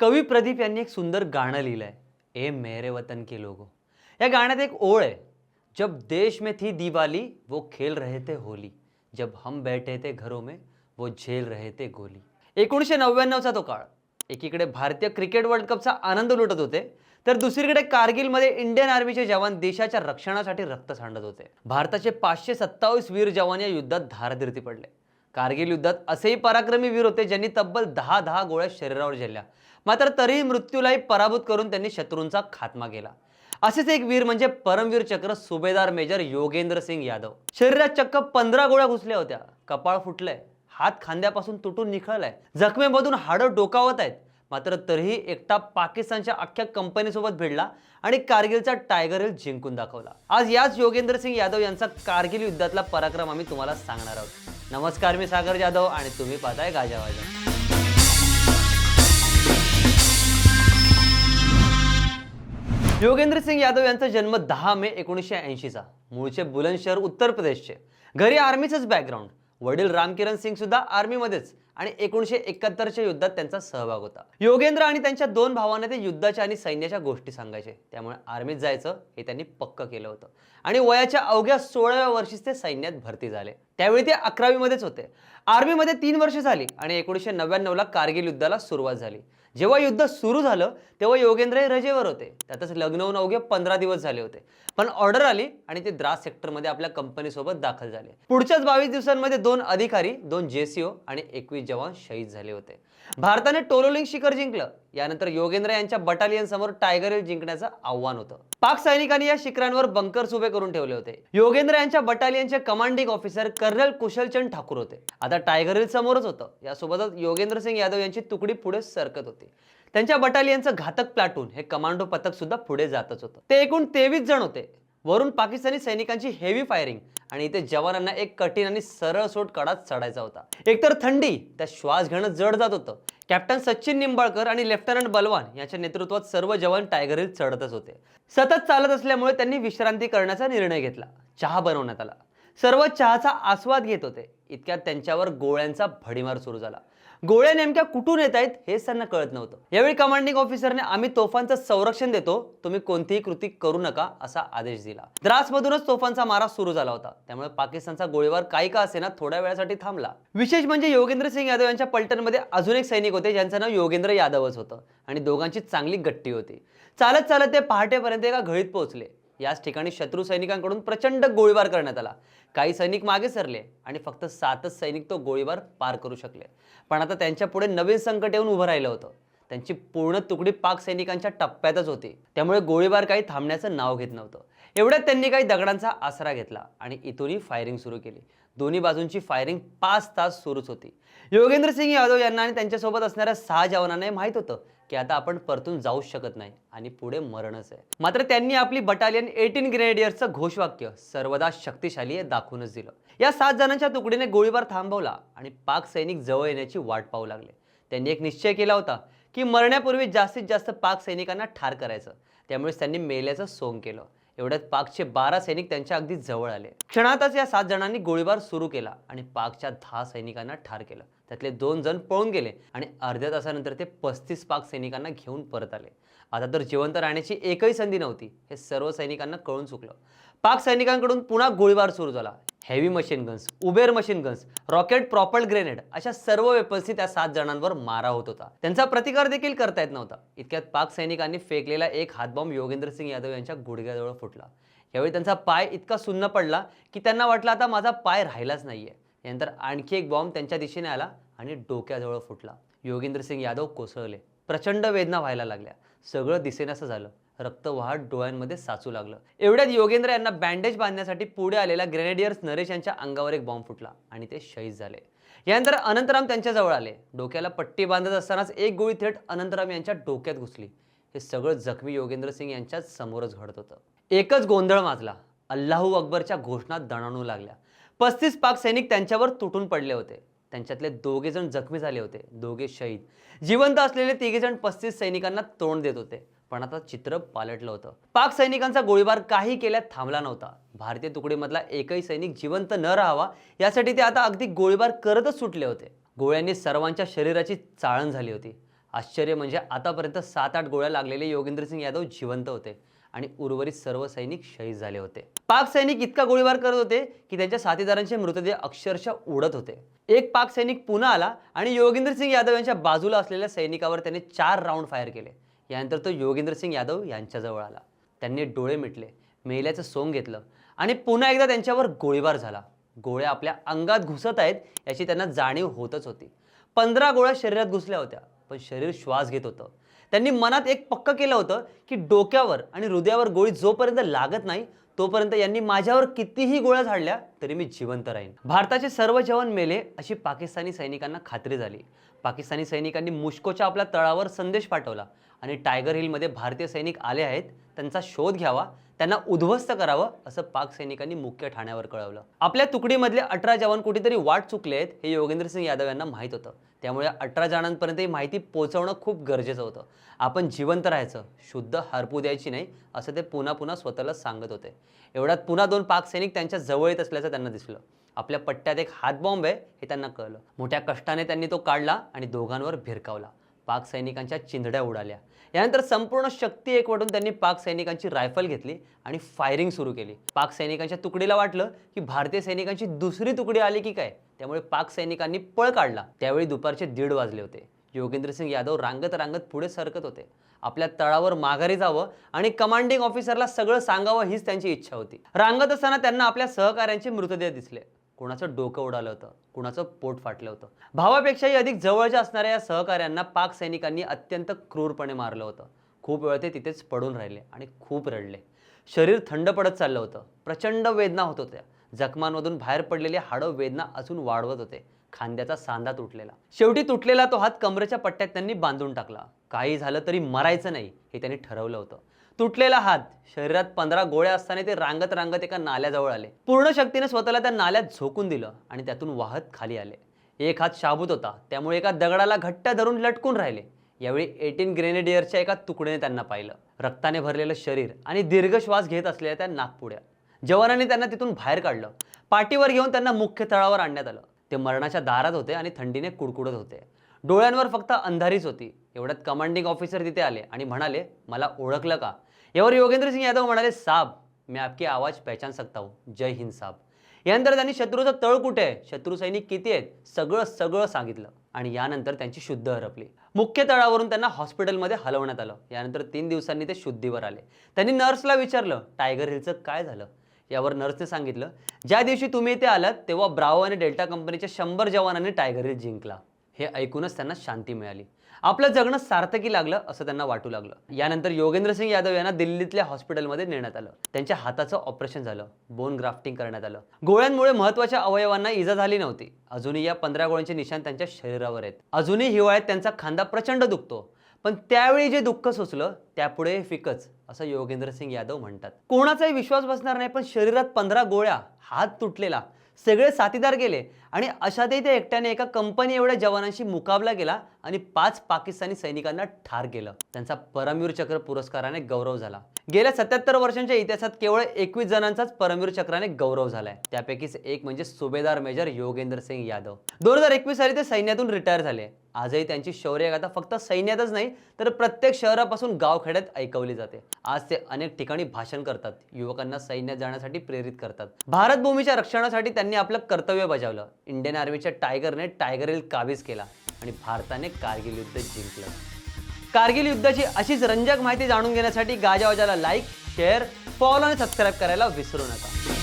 कवी प्रदीप यांनी एक सुंदर गाणं लिहिलं आहे ए मेरे वतन के लोगो. या गाण्यात एक ओळ आहे जब देश में थी दिवाली वो खेल रहे थे होली. जब हम बैठे थे घरों में वो झेल रहे थे गोली. एकोणीसशे नव्याण्णवचा तो काळ. एकीकडे भारतीय क्रिकेट वर्ल्ड कपचा आनंद लुटत होते तर दुसरीकडे कारगिलमध्ये इंडियन आर्मीचे जवान देशाच्या रक्षणासाठी रक्त सांडत होते. भारताचे पाचशे सत्तावीस वीर जवान या युद्धात धारदिर्ती पडले. कारगिल युद्धात असेही पराक्रमी वीर होते ज्यांनी तब्बल दहा दहा गोळ्या शरीरावर झेलल्या. मात्र तरीही मृत्यूलाही पराभूत करून त्यांनी शत्रूंचा खात्मा केला. असेच एक वीर म्हणजे परमवीर चक्र सुभेदार मेजर योगेंद्र सिंग यादव. शरीरात चक्क पंधरा गोळ्या घुसल्या होत्या. कपाळ फुटलंय. हात खांद्यापासून तुटून निखळलाय. जखमेमधून हाडं डोकावत आहेत. मात्र तरीही एकटा पाकिस्तानच्या अख्ख्या कंपनीसोबत भिडला आणि कारगिलचा टायगर हिल जिंकून दाखवला. आज याच योगेंद्र सिंग यादव यांचा कारगिल युद्धातला पराक्रम आम्ही तुम्हाला सांगणार आहोत. नमस्कार मी सागर जाधव आणि तुम्ही पाहताय गाजावाजा योगेंद्र सिंग यादव यांचा जन्म दहा मे एकोणीसशे ऐंशीचा. मूळचे बुलंदशहर उत्तर प्रदेशचे. घरी आर्मीचंच बॅकग्राऊंड वडील रामकिरण सिंग सुद्धा आर्मीमध्येच आणि एकोणीसशे एकाहत्तरच्या युद्धात त्यांचा सहभाग होता. योगेंद्र आणि त्यांच्या दोन भावांना ते युद्धाच्या आणि सैन्याच्या गोष्टी सांगायचे. त्यामुळे आर्मीत जायचं हे त्यांनी पक्क केलं होतं. आणि वयाच्या अवघ्या सोळाव्या वर्षीच ते सैन्यात भरती झाले. त्यावेळी ते अकरावीमध्येच होते. आर्मीमध्ये तीन वर्ष झाली आणि एकोणीसशे नव्याण्णवला कारगिल युद्धाला सुरुवात झाली. जेव्हा युद्ध सुरू झालं तेव्हा योगेंद्र हे रजेवर होते. त्यातच लग्न होऊन अवघे पंधरा दिवस झाले होते. पण ऑर्डर आली आणि ते द्रास सेक्टरमध्ये आपल्या कंपनीसोबत दाखल झाले. पुढच्याच बावीस दिवसांमध्ये दोन अधिकारी दोन जेसीओ आणि एकवीस जवान शहीद झाले होते. भारताने टोलोलिंग शिखर जिंकलं. यानंतर योगेंद्र यांच्या बटालियन समोर टायगर हिल जिंकण्याचं आव्हान होतं. पाक सैनिकांनी या शिखरांवर बंकर्स उभे करून ठेवले होते. योगेंद्र यांच्या बटालियनचे commanding officer colonel Kushalchand Thakur होते. आता टायगर हिल समोरच होतं. यासोबतच योगेंद्र सिंग यादव यांची तुकडी पुढे सरकत होती. त्यांच्या बटालियनचं घातक प्लाटून हे कमांडो पथक सुद्धा पुढे जातच होतं. ते एकूण तेवीस जण होते. वरून पाकिस्तानी सैनिकांची हेवी फायरिंग आणि इथे जवानांना एक कठीण आणि सरळ सोट कडाच चढायचा होता. एकतर थंडी त्यात श्वास घेणं जड जात होतं. कॅप्टन सचिन निंबाळकर आणि लेफ्टनंट बलवान यांच्या नेतृत्वात सर्व जवान टायगर हिल चढतच होते. सतत चालत असल्यामुळे त्यांनी विश्रांती करण्याचा निर्णय घेतला. चहा बनवण्यात आला. सर्व चहाचा आस्वाद घेत होते. इतक्यात त्यांच्यावर गोळ्यांचा भडीमार सुरू झाला. गोळ्या नेमक्या कुठून येत आहेत हेच त्यांना कळत नव्हतं. यावेळी कमांडिंग ऑफिसरने आम्ही तोफांचं संरक्षण देतो तुम्ही कोणतीही कृती करू नका असा आदेश दिला. द्रासमधूनच तोफांचा मारा सुरू झाला होता. त्यामुळे पाकिस्तानचा गोळीबार काही का असेना थोड्या वेळासाठी थांबला. विशेष म्हणजे योगेंद्र सिंग यादव यांच्या पलटनमध्ये अजून एक सैनिक होते ज्यांचं नाव योगेंद्र यादवच होतं आणि दोघांची चांगली गट्टी होती. चालत चालत ते पहाटेपर्यंत एका घळीत पोहोचले. याच ठिकाणी शत्रू सैनिकांकडून प्रचंड गोळीबार करण्यात आला. काही सैनिक मागे सरले आणि फक्त सातच सैनिक तो गोळीबार पार करू शकले. पण आता त्यांच्या पुढे नवीन संकट येऊन उभं राहिलं होतं. त्यांची पूर्ण तुकडी पाक सैनिकांच्या टप्प्यातच होती. त्यामुळे गोळीबार काही थांबण्याचं नाव घेत नव्हतं. एवढ्यात त्यांनी काही दगडांचा आसरा घेतला आणि इथूनही फायरिंग सुरू केली. दोन्ही बाजूंची फायरिंग पाच तास सुरूच होती. योगेंद्र सिंग यादव यांना आणि त्यांच्यासोबत असणाऱ्या सहा जवानांना माहीत होतं की आता आपण परतून जाऊच शकत नाही आणि पुढे मरणच आहे. मात्र त्यांनी आपली बटालियन एटीन ग्रेनेडियर्सचं घोषवाक्य सर्वदा शक्तिशाली आहे दाखवूनच दिलं. या सात जणांच्या तुकडीने गोळीबार थांबवला आणि पाक सैनिक जवळ येण्याची वाट पाहू लागले. त्यांनी एक निश्चय केला होता की मरण्यापूर्वी जास्तीत जास्त पाक सैनिकांना ठार करायचं. त्यामुळेच त्यांनी मेल्याचं सोंग केलं. एवढ्यात पाकचे बारा सैनिक त्यांच्या अगदी जवळ आले. क्षणातच या सात जणांनी गोळीबार सुरू केला आणि पाकच्या दहा सैनिकांना ठार केलं. त्यातले दोन जण पळून गेले आणि अर्ध्या तासानंतर ते पस्तीस पाक सैनिकांना घेऊन परत आले. आता तर जिवंत राहण्याची एकही संधी नव्हती. हे सर्व सैनिकांना कळून चुकलं. पाक सैनिकांकडून पुन्हा गोळीबार सुरू झाला. Heavy machine guns Uber machine guns rocket propelled grenade अशा सर्व वेपन्सनी त्या सात जणांवर मारा होत होता. त्यांचा प्रतिकार देखील करता येत नव्हता. इतक्यात पाक सैनिकांनी फेकलेला एक हातबॉम्ब योगेंद्र सिंग यादव यांच्या गुडघ्याजवळ फुटला. यावेळी त्यांचा पाय इतका सुन्न पडला की त्यांना वाटलं आता माझा पाय राहिलाच नाहीये. यानंतर आणखी एक बॉम्ब त्यांच्या दिशेने आला आणि डोक्याजवळ फुटला. योगेंद्र सिंग यादव कोसळले. प्रचंड वेदना व्हायला लागल्या. सगळं दिसेनासं झालं. रक्तवाहत डोळ्यांमध्ये साचू लागलं. एवढ्यात योगेंद्र यांना बँडेज बांधण्यासाठी पुढे आलेला ग्रेनेडियर्स नरेश यांच्या अंगावर एक बॉम्ब फुटला आणि ते शहीद झाले. यानंतर अनंतराम त्यांच्याजवळ आले. डोक्याला पट्टी बांधत असतानाच एक गोळी थेट अनंतराम यांच्या डोक्यात घुसली. हे सगळं जखमी योगेंद्र सिंग यांच्याच समोरच घडत होतं. एकच गोंधळ माजला. अल्लाहू अकबरच्या घोषणा दणाणू लागल्या. पस्तीस पाक सैनिक त्यांच्यावर तुटून पडले होते. त्यांच्यातले दोघे जण जखमी झाले होते. दोघे शहीद. जिवंत असलेले तिघे जण पस्तीस सैनिकांना तोंड देत होते. पण आता चित्र पालटलं होतं. पाक सैनिकांचा गोळीबार काही केल्यात थांबला नव्हता. भारतीय तुकडीमधला एकही सैनिक जिवंत न राहावा यासाठी ते आता अगदी गोळीबार करतच सुटले होते. गोळ्यांनी सर्वांच्या शरीराची चाळण झाली होती. आश्चर्य म्हणजे आतापर्यंत सात आठ गोळ्या लागलेले योगेंद्र सिंग यादव जिवंत होते आणि उर्वरित सर्व सैनिक शहीद झाले होते. पाक सैनिक इतका गोळीबार करत होते की त्यांच्या साथीदारांचे मृतदेह अक्षरशः उडत होते. एक पाक सैनिक पुन्हा आला आणि योगेंद्र सिंग यादव यांच्या बाजूला असलेल्या सैनिकावर त्याने चार राऊंड फायर केले. यानंतर तो योगेंद्र सिंग यादव यांच्याजवळ आला. त्यांनी डोळे मिटले मेल्याचं सोंग घेतलं आणि पुन्हा एकदा त्यांच्यावर गोळीबार झाला. गोळ्या आपल्या अंगात घुसत आहेत याची त्यांना जाणीव होतच होती. पंधरा गोळ्या शरीरात घुसल्या होत्या पण शरीर श्वास घेत होतं. त्यांनी मनात एक पक्क केलं होतं की डोक्यावर आणि हृदयावर गोळी जोपर्यंत लागत नाही तोपर्यंत यांनी माझ्यावर कितीही गोळ्या झाडल्या तरी मी जिवंत राहीन. भारताचे सर्व जवान मेले अशी पाकिस्तानी सैनिकांना खात्री झाली. पाकिस्तानी सैनिकांनी मुश्कोच्या आपल्या तळावर संदेश पाठवला आणि टायगर हिलमध्ये भारतीय सैनिक आले आहेत त्यांचा शोध घ्यावा त्यांना उद्ध्वस्त करावं असं पाक सैनिकांनी मुख्य ठाण्यावर कळवलं. आपल्या तुकडीमधले अठरा जवान कुठेतरी वाट चुकले आहेत हे योगेंद्र सिंग यादव यांना माहीत होतं. त्यामुळे अठरा जणांपर्यंत ही माहिती पोहोचवणं खूप गरजेचं होतं. आपण जिवंत राहायचं शुद्ध हरपू द्यायची नाही असं ते पुन्हा पुन्हा स्वतःला सांगत होते. एवढ्यात पुन्हा दोन पाक सैनिक त्यांच्या जवळ येत असल्याचं त्यांना दिसलं. आपल्या पट्ट्यात एक हातबॉम्ब आहे हे त्यांना कळलं. मोठ्या कष्टाने त्यांनी तो काढला आणि दोघांवर भिरकावला. पाक सैनिकांच्या चिंधड्या उडाल्या. यानंतर संपूर्ण शक्ती एकवटून त्यांनी पाक सैनिकांची रायफल घेतली आणि फायरिंग सुरू केली. पाक सैनिकांच्या तुकडीला वाटलं की भारतीय सैनिकांची दुसरी तुकडी आली की काय? त्यामुळे पाक सैनिकांनी पळ काढला. त्यावेळी दुपारचे दीड वाजले होते. योगेंद्र सिंग यादव रांगत रांगत पुढे सरकत होते. आपल्या तळावर माघारी जावं आणि कमांडिंग ऑफिसरला सगळं सांगावं हीच त्यांची इच्छा होती. रांगत असताना त्यांना आपल्या सहकाऱ्यांचे मृतदेह दिसले. कुणाचं डोकं उडालं होतं कुणाचं पोट फाटलं होतं. भावापेक्षाही अधिक जवळच्या असणाऱ्या या सहकाऱ्यांना पाक सैनिकांनी अत्यंत क्रूरपणे मारलं होतं. खूप वेळ ते तिथेच पडून राहिले आणि खूप रडले. शरीर थंड पडत चाललं होतं. प्रचंड वेदना होत होत्या. जखमांमधून बाहेर पडलेले हाडं वेदना अजून वाढवत होते. खांद्याचा सांधा तुटलेला. शेवटी तुटलेला तो हात कमरेच्या पट्ट्यात त्यांनी बांधून टाकला. काही झालं तरी मरायचं नाही हे त्यांनी ठरवलं होतं. तुटलेला हात. शरीरात पंधरा गोळ्या असताना ते रांगत रांगत एका नाल्याजवळ आले. पूर्ण शक्तीने स्वतःला त्या नाल्यात झोकून दिलं आणि त्यातून वाहत खाली आले. एक हात शाबूत होता. त्यामुळे एका दगडाला घट्ट धरून लटकून राहिले. यावेळी एटीन ग्रेनेडियरच्या एका तुकडीने त्यांना पाहिलं. रक्ताने भरलेलं शरीर आणि दीर्घ श्वास घेत असलेल्या त्या नागपुड्या. जवानांनी त्यांना तिथून बाहेर काढलं. पाठीवर घेऊन त्यांना मुख्य तळावर आणण्यात आलं. ते मरणाच्या दारात होते आणि थंडीने कुडकुडत होते. डोळ्यांवर फक्त अंधारीच होती. एवढ्यात कमांडिंग ऑफिसर तिथे आले आणि म्हणाले मला ओळखलं का? यावर योगेंद्र सिंग यादव म्हणाले साब मी आपकी आवाज पहचान सकता हूँ। जय हिंद साब. यानंतर त्यांनी शत्रूचं तळ कुठे आहे? शत्रू सैनिक किती आहेत? सगळं सगळं सांगितलं आणि यानंतर त्यांची शुद्ध हरपली. मुख्य तळावरून त्यांना हॉस्पिटलमध्ये हलवण्यात आलं. यानंतर तीन दिवसांनी ते शुद्धीवर आले. त्यांनी नर्सला विचारलं टायगर हिलचं काय झालं? यावर नर्सने सांगितलं ज्या दिवशी तुम्ही इथे आलात तेव्हा ब्रावो आणि डेल्टा कंपनीच्या शंभर जवानांनी टायगर हिल जिंकला. हे ऐकूनच त्यांना शांती मिळाली. आपलं जगणं सार्थकी लागलं असं त्यांना वाटू लागलं. यानंतर योगेंद्र सिंग यादव यांना दिल्लीतल्या हॉस्पिटलमध्ये नेण्यात आलं. त्यांच्या हाताचं ऑपरेशन झालं. बोन ग्राफ्टिंग करण्यात आलं. गोळ्यांमुळे महत्त्वाच्या अवयवांना इजा झाली नव्हती. अजूनही या पंधरा गोळ्यांचे निशाण त्यांच्या शरीरावर आहेत. अजूनही हिवाळ्यात त्यांचा खांदा प्रचंड दुखतो. पण त्यावेळी जे दुःख सोचलं त्यापुढे फिकच असं योगेंद्र सिंग यादव म्हणतात. कोणाचाही विश्वास बसणार नाही पण शरीरात पंधरा गोळ्या हात तुटलेला सगळे साथीदार गेले आणि अशातही त्या एकट्याने एका कंपनी एवढ्या जवानांशी मुकाबला केला आणि पाच पाकिस्तानी सैनिकांना ठार केलं. त्यांचा परमवीर चक्र पुरस्काराने गौरव झाला. गेल्या सत्याहत्तर वर्षांच्या इतिहासात केवळ एकवीस जणांचाच परमवीर चक्राने गौरव झालाय. त्यापैकीच एक म्हणजे सुभेदार मेजर योगेंद्र सिंग यादव. दोन हजार एकवीस साली ते सैन्यातून रिटायर झाले. आजही त्यांची शौर्यगाथा फक्त सैन्यातच नाही तर प्रत्येक शहरापासून गावखेड्यात ऐकवली जाते. आज ते अनेक ठिकाणी भाषण करतात. युवकांना सैन्यात जाण्यासाठी प्रेरित करतात. भारत भूमीच्या रक्षणासाठी त्यांनी आपलं कर्तव्य बजावलं. इंडियन आर्मीच्या टायगरने टायगर हिल काबीज केला. आणि भारताने कारगिल युद्ध जिंकलं. कारगिल युद्धाची अशीच रंजक माहिती जाणून घेण्यासाठी गाजावाजाला लाईक शेअर फॉलो आणि सबस्क्राईब करायला विसरू नका.